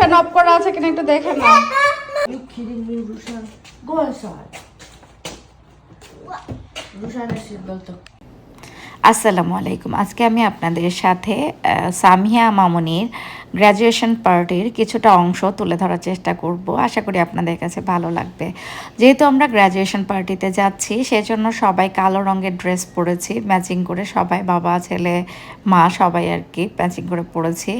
Fan of করা আছে কিনা একটু দেখে না You kidding me, Rushan? Go inside. Rushan is seatbelt up. আসসালামু আলাইকুম। আজকে আমি আপনাদের সাথে সামিয়া মামুনির গ্র্যাজুয়েশন পার্টির কিছুটা অংশ তুলে ধরার চেষ্টা করব। আশা করি আপনাদের কাছে ভালো লাগবে। যেহেতু আমরা গ্র্যাজুয়েশন পার্টিতে যাচ্ছি, সেজন্য সবাই কালো রঙের ড্রেস পরেছি ম্যাচিং করে সবাই বাবা, ছেলে, মা সবাই আর কি ম্যাচিং করে পড়েছি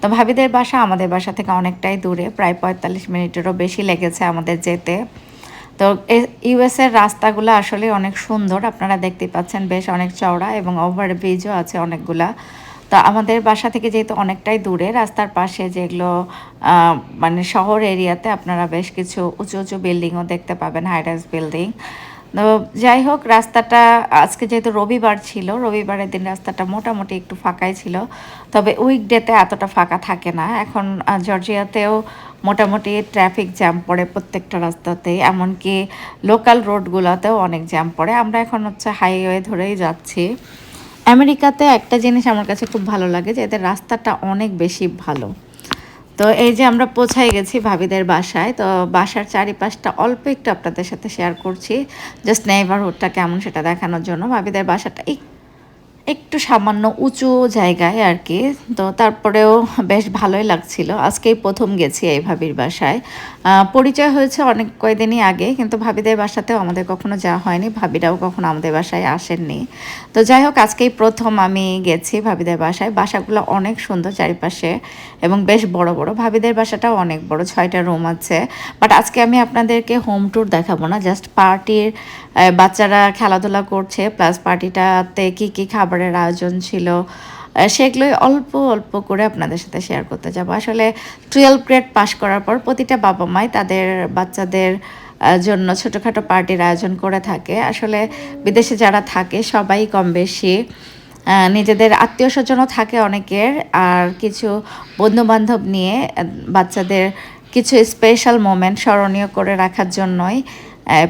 তো ভাবিদের বাসা আমাদের বাসা থেকে অনেকটাই দূরে, প্রায় পঁয়তাল্লিশ মিনিটেরও বেশি লেগেছে আমাদের যেতে। তো ইউএস এর রাস্তাগুলো আসলে অনেক সুন্দর, আপনারা দেখতেই পাচ্ছেন বেশ অনেক চওড়া এবং ওভার ব্রিজও আছে অনেকগুলা। তো আমাদের বাসা থেকে যেহেতু অনেকটাই দূরে, রাস্তার পাশে যেগুলো মানে শহর এরিয়াতে আপনারা বেশ কিছু উঁচু উঁচু বিল্ডিংও দেখতে পাবেন হাইরাইজ বিল্ডিং তো যাই হোক, রাস্তাটা আজকে যেহেতু রবিবার ছিল, রবিবারের দিন রাস্তাটা মোটামুটি একটু ফাঁকাই ছিল। তবে উইকডেতে এতটা ফাঁকা থাকে না। এখন জর্জিয়াতেও মোটামুটি ট্রাফিক জ্যাম পড়ে প্রত্যেকটা রাস্তাতে, এমনকি লোকাল রোডগুলোতেও অনেক জ্যাম পড়ে। আমরা এখন হচ্ছে হাইওয়ে ধরেই যাচ্ছি। আমেরিকাতে একটা জিনিস আমার কাছে খুব ভালো লাগে যে এদের রাস্তাটা অনেক বেশি ভালো। তো এই যে আমরা পৌঁছাই গেছি ভাবিদের বাসায়, তো বাসার চারিপাশটা অল্প একটু আপনাদের সাথে শেয়ার করছি জাস্ট নেইবারহুডটা কেমন সেটা দেখানোর জন্য। ভাবিদের বাসাটা একটু একটু সামান্য উঁচু জায়গায় আর কি। তো তারপরেও বেশ ভালোই লাগছিল। আজকেই প্রথম গেছি এই ভাবির বাসায়। পরিচয় হয়েছে অনেক কয়দিনই আগে, কিন্তু ভাবিদের বাসাতেও আমাদের কখনো যাওয়া হয়নি। ভাবিরাও কখনো আমাদের বাসায় আসেননি। তো যাই হোক, আজকেই প্রথম আমি গেছি ভাবিদের বাসায়। বাসাগুলো অনেক সুন্দর চারিপাশে এবং বেশ বড় বড়। ভাবিদের বাসাটাও অনেক বড়, ছয়টা রুম আছে। বাট আজকে আমি আপনাদেরকে হোম ট্যুর দেখাবো না, জাস্ট পার্টির বাচ্চারা খেলাধুলা করছে, প্লাস পার্টিটাতে কি কি খাবারের আয়োজন ছিল। সেগুলোই অল্প অল্প করে আপনাদের সাথে শেয়ার করতে যাব। আসলে টুয়েলভ গ্রেড পাশ করার পর প্রতিটা বাবা মাই তাদের বাচ্চাদের জন্য ছোটোখাটো পার্টির আয়োজন করে থাকে। আসলে বিদেশে যারা থাকে সবাই কম বেশি নিজেদের আত্মীয় স্বজনও থাকে অনেকের। আর কিছু বন্ধু বান্ধব নিয়ে বাচ্চাদের কিছু স্পেশাল মোমেন্ট স্মরণীয় করে রাখার জন্যই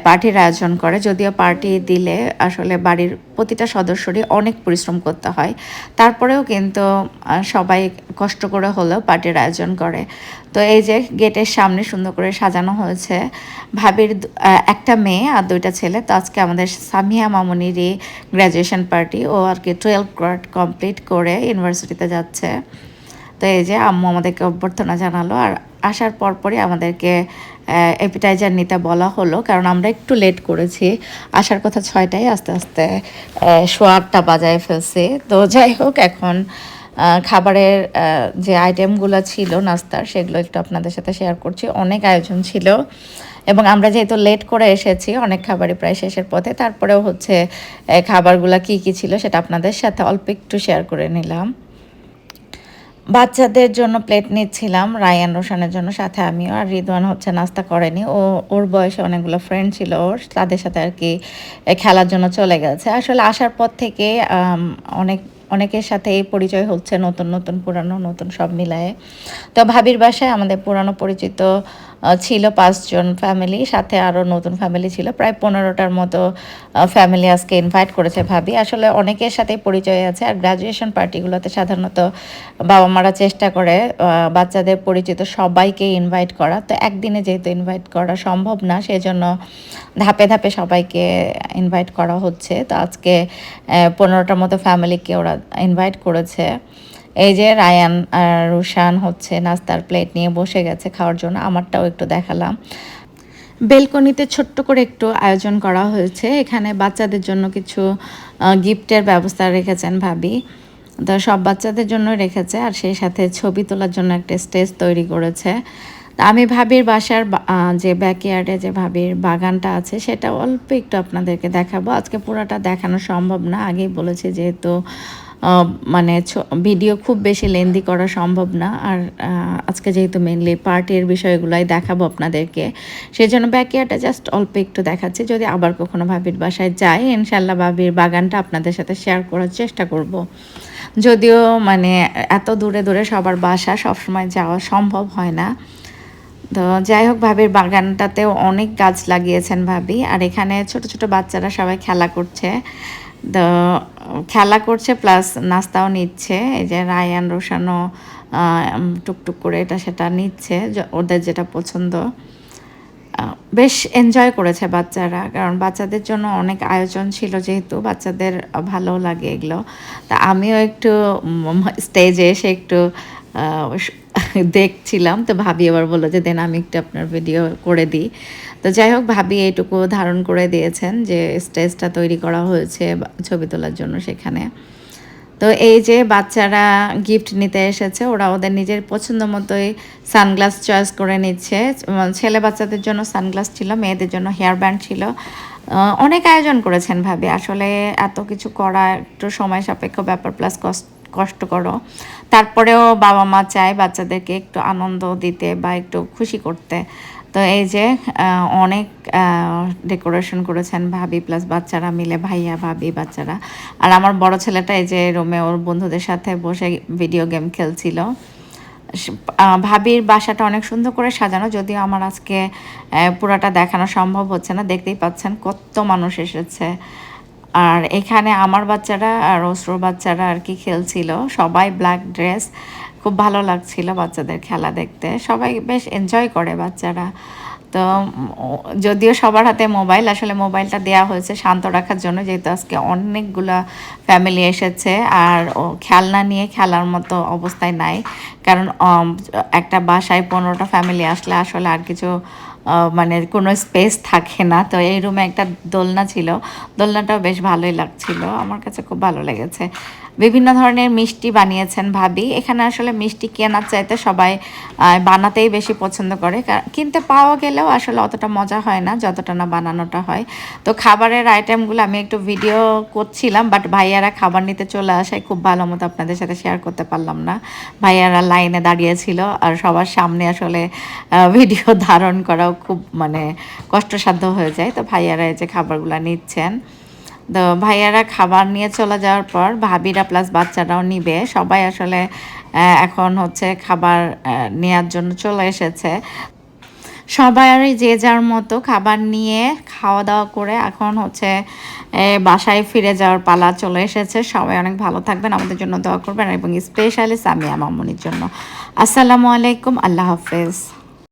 পার্টির আয়োজন করে। যদিও পার্টি দিলে আসলে বাড়ির প্রতিটা সদস্যরই অনেক পরিশ্রম করতে হয়। তারপরেও কিন্তু সবাই কষ্ট করে হলেও পার্টির আয়োজন করে। তো এই যে গেটের সামনে সুন্দর করে সাজানো হয়েছে, ভাবির একটা মেয়ে আর দুইটা ছেলে। তো আজকে আমাদের সামিয়া মামুনিরই গ্র্যাজুয়েশন পার্টি ও আর কি টুয়েলভ কমপ্লিট করে ইউনিভার্সিটিতে যাচ্ছে। তো এই যে আম্মু আমাদেরকে অভ্যর্থনা জানালো। আর আসার পরপরই আমাদেরকে অ্যাপিটাইজার নিতে বলা হলো। কারণ আমরা একটু লেট করেছি। আসার কথা ছয়টায় আস্তে আস্তে সোয়া আটটা বাজায় ফেলছি। তো যাই হোক, এখন খাবারের যে আইটেমগুলো ছিল, নাস্তার, সেগুলো একটু আপনাদের সাথে শেয়ার করছি। অনেক আয়োজন ছিল। এবং আমরা যেহেতু লেট করে এসেছি, অনেক খাবারই প্রায় শেষের পথে। তারপরেও হচ্ছে খাবারগুলো কি কি ছিল সেটা আপনাদের সাথে অল্প একটু শেয়ার করে নিলাম। বাচ্চাদের জন্য প্লেট নিচ্ছিলাম, রায়ান রোশানের জন্য, সাথে আমিও, আর রিদওয়ান হচ্ছে নাস্তা করেনি। ও, ওর বয়সে অনেকগুলো ফ্রেন্ড ছিল ওর, তাদের সাথে আর কি খেলার জন্য চলে গেছে। আসলে আসার পর থেকে অনেক, অনেকের সাথে এই পরিচয় হচ্ছে, নতুন নতুন, পুরানো, নতুন সব মিলায়ে। তো ভাবির বাসায় আমাদের পুরানো পরিচিত ছিল পাঁচজন ফ্যামিলি সাথে আরও নতুন ফ্যামিলি ছিল। প্রায় পনেরোটার মতো ফ্যামিলি আজকে ইনভাইট করেছে ভাবি। আসলে অনেকের সাথে পরিচয় আছে। আর গ্রাজুয়েশন পার্টিগুলোতে সাধারণত বাবা মারা চেষ্টা করে বাচ্চাদের পরিচিত সবাইকে ইনভাইট করা। তো একদিনে যেহেতু ইনভাইট করা সম্ভব না, সেজন্য ধাপে ধাপে সবাইকে ইনভাইট করা হচ্ছে। তো আজকে পনেরোটার মতো ফ্যামিলিকে ওরা ইনভাইট করেছে। এই যে রায়ান আর রুশান হচ্ছে নাস্তার প্লেট নিয়ে বসে গেছে খাওয়ার জন্য, আমারটাও একটু দেখালাম। বেলকনিতে ছোট্ট করে একটু আয়োজন করা হয়েছে। এখানে বাচ্চাদের জন্য কিছু গিফটের ব্যবস্থা রেখেছেন ভাবি। তো সব বাচ্চাদের জন্য রেখেছে আর সেই সাথে ছবি তোলার জন্য একটা স্টেজ তৈরি করেছে। আমি ভাবির বাসার যে ব্যাকয়ার্ডে যে ভাবির বাগানটা আছে, সেটা অল্প একটু আপনাদেরকে দেখাবো। আজকে পুরোটা দেখানো সম্ভব না। আগেই বলেছি যেহেতু মানে ভিডিও খুব বেশি লেন্দি করা সম্ভব না। আর আজকে যেহেতু মেনলি পার্টির বিষয়গুলোই দেখাবো আপনাদেরকে সেই জন্য ব্যাকয়ার্ডটা জাস্ট অল্প একটু দেখাচ্ছি। যদি আবার কখনো ভাবির বাসায় যাই ইনশাল্লাহ ভাবির বাগানটা আপনাদের সাথে শেয়ার করার চেষ্টা করব। যদিও মানে এত দূরে দূরে সবার বাসা সবসময় যাওয়া সম্ভব হয় না। তো যাই হোক, ভাবির বাগানটাতেও অনেক গাছ লাগিয়েছেন ভাবি। আর এখানে ছোট ছোট বাচ্চারা সবাই খেলা করছে। খেলা করছে প্লাস নাস্তাও নিচ্ছে। এই যে রায়ান, রোশানও টুকটুক করে এটা সেটা নিচ্ছে ওদের যেটা পছন্দ। বেশ এনজয় করেছে বাচ্চারা, কারণ বাচ্চাদের জন্য অনেক আয়োজন ছিল যেহেতু, বাচ্চাদের ভালো লাগে এগুলো। তা আমিও একটু স্টেজে এসে একটু দেখছিলাম, তো ভাবি আবার বলল যে, দেন আমি একটু আপনার ভিডিও করে দিই। তো যাই হোক, ভাবি এইটুকু ধারণ করে দিয়েছেন যে, স্টেজটা তৈরি করা হয়েছে ছবি তোলার জন্য সেখানে। তো এই যে বাচ্চারা গিফট নিতে এসেছে, ওরা ওদের নিজের পছন্দ মতোই সানগ্লাস চয়েস করে নিচ্ছে। ছেলে বাচ্চাদের জন্য সানগ্লাস ছিল, মেয়েদের জন্য হেয়ার ব্যান্ড ছিল অনেক আয়োজন করেছেন ভাবি। আসলে এত কিছু করা একটু সময় সাপেক্ষ ব্যাপার প্লাস কষ্ট কষ্টকরও তারপরেও বাবা মা চায় বাচ্চাদেরকে একটু আনন্দ দিতে বা একটু খুশি করতে। তো এই যে অনেক ডেকোরেশন করেছেন ভাবি প্লাস বাচ্চারা মিলে, ভাইয়া, ভাবি, বাচ্চারা। আর আমার বড় ছেলেটা এই যে রুমে ওর বন্ধুদের সাথে বসে ভিডিও গেম খেলছিল। ভাবির বাসাটা অনেক সুন্দর করে সাজানো, যদিও আমার আজকে পুরাটা দেখানো সম্ভব হচ্ছে না। দেখতেই পাচ্ছেন কত মানুষ এসেছে। আর এখানে আমার বাচ্চারা আর অশ্রুর বাচ্চারা আর কি খেলছিল। সবাই ব্ল্যাক ড্রেস খুব ভালো লাগছিল বাচ্চাদের খেলা দেখতে। সবাই বেশ এনজয় করে বাচ্চারা। তো, যদিও সবার হাতে মোবাইল আসলে মোবাইলটা দেওয়া হয়েছে শান্ত রাখার জন্য, যেহেতু আজকে অনেকগুলা ফ্যামিলি এসেছে। আর খেলনা নিয়ে খেলার মতো অবস্থায় নাই। কারণ একটা বাসায় পনেরোটা ফ্যামিলি আসলে আসলে আর কিছু মানে কোনো স্পেস থাকে না। তো এই রুমে একটা দোলনা ছিল। দোলনাটাও বেশ ভালোই লাগছিল। আমার কাছে খুব ভালো লেগেছে। বিভিন্ন ধরনের মিষ্টি বানিয়েছেন ভাবি। এখানে আসলে মিষ্টি কেনার চাইতে সবাই বানাতেই বেশি পছন্দ করে। কিনতে পাওয়া গেলেও আসলে অতটা মজা হয় না, যতটা না বানানোটা হয়। তো খাবারের আইটেমগুলো আমি একটু ভিডিও করছিলাম বাট ভাইয়ারা খাবার নিতে চলে আসায় খুব ভালো মতো আপনাদের সাথে শেয়ার করতে পারলাম না। ভাইয়ারা লাইনে দাঁড়িয়েছিল আর সবার সামনে আসলে ভিডিও ধারণ করাও খুব মানে কষ্টসাধ্য হয়ে যায়। তো ভাইয়ারা এই যে খাবারগুলো নিচ্ছেন। তো ভাইয়ারা খাবার নিয়ে চলে যাওয়ার পর ভাবিরা প্লাস বাচ্চারাও নিবে। সবাই আসলে এখন হচ্ছে খাবার নেয়ার জন্য চলে এসেছে। সবাই আর যে যার মতো খাবার নিয়ে খাওয়া দাওয়া করে এখন হচ্ছে বাসায় ফিরে যাওয়ার পালা চলে এসেছে। সবাই অনেক ভালো থাকবেন, আমাদের জন্য দোয়া করবেন এবং স্পেশালি সামিয়া মামুনির জন্য। আসসালামু আলাইকুম, আল্লাহ হাফেজ।